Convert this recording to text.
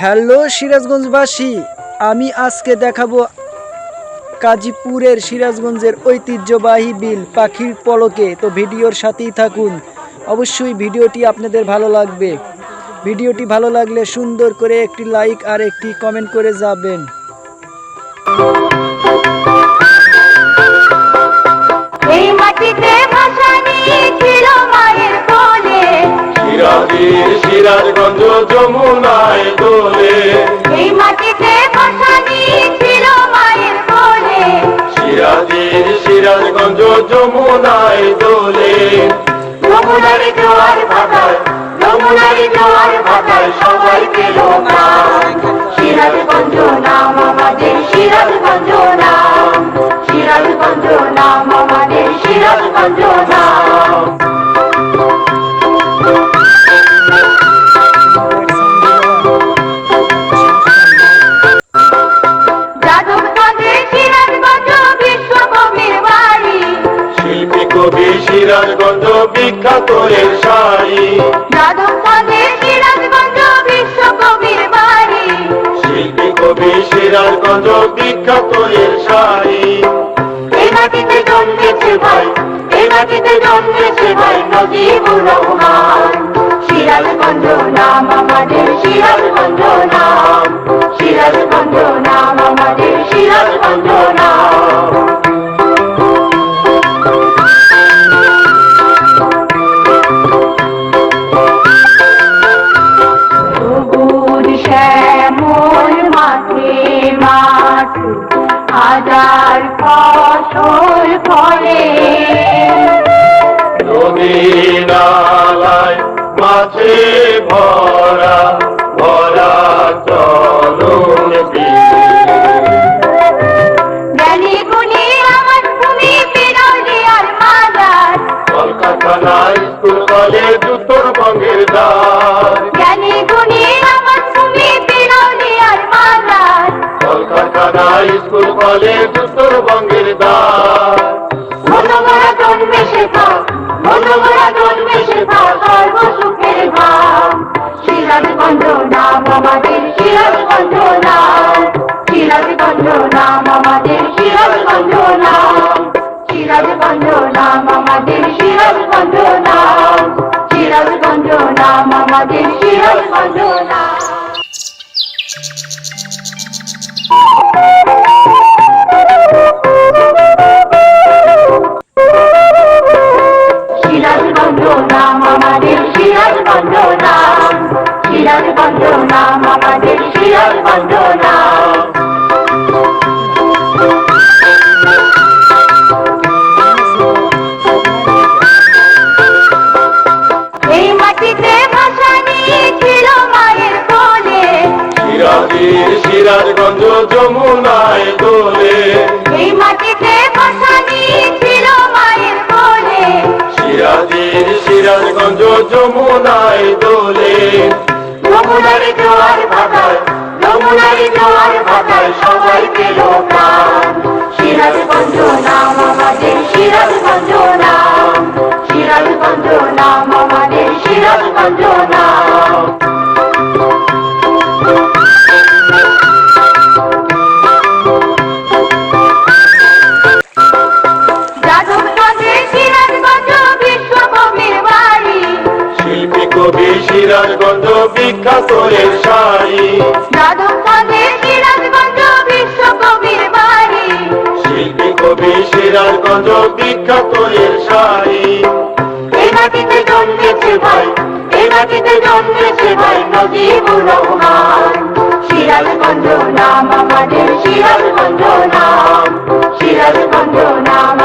Hello সিরাজগঞ্জবাসী, আমি আজকে দেখাবো কাজীপুরের সিরাজগঞ্জের ঐতিহ্যবাহী বিল পাখির পলকে। তো ভিডিওর সাথেই থাকুন। অবশ্যই ভিডিওটি আপনাদের ভালো লাগবে। ভিডিওটি ভালো লাগলে সুন্দর করে একটি লাইক আর একটি কমেন্ট করে যাবেন। যমুনায় দোলে এই মাটিতে ভাষা নিয়েছিল মায়ের কোলে। সিরাজের সিরাজগঞ্জ যমুনায় দোলে। যমুনার জোয়ার ভাটায় যমুনারি জোয়ার ভাটায় এর শাড়ি যাদবগঞ্জে সিরাজগঞ্জ বিশ্বকবির বাড়ি। শিল্পী কবি সিরাজগঞ্জ বিখ্যাত এর শাড়ি এই মাটিতে জন্মেছে ভাই এই মাটিতে জন্মেছে ভাই নজিবুর রহমান। সিরাজগঞ্জ নাম আমাদের সিরাজগঞ্জ নাম। সিরাজগঞ্জ নাম আমাদের সিরাজগঞ্জ মাঠে হাজার ফসল ফলে। নদী নালায় আমাদের সিরাজগঞ্জ নাম সিরাজগঞ্জ নাম আমাদের সিরাজগঞ্জ নাম সিরাজগঞ্জ নাম আমাদের সিরাজগঞ্জ নাম যমুনায় দোলে এই মাটিতে ভাষা নিয়েছিল মায়ের কোলে। সিরাজের সিরাজগঞ্জ যমুনায় দোলে। যমুনার জোয়ার ভাটায় যমুনার জোয়ার ভাটায় সবাই পেল প্রাণ। এর শাড়ি শিল্পী কবি সিরাজগঞ্জ বিখ্যাত এর শাড়ি এই মাটিতে জন্মেছে ভাই এই মাটিতে জন্মেছে ভাই নজিবুর রহমান। সিরাজগঞ্জ নাম আমাদের সিরাজগঞ্জ নাম। সিরাজগঞ্জ নাম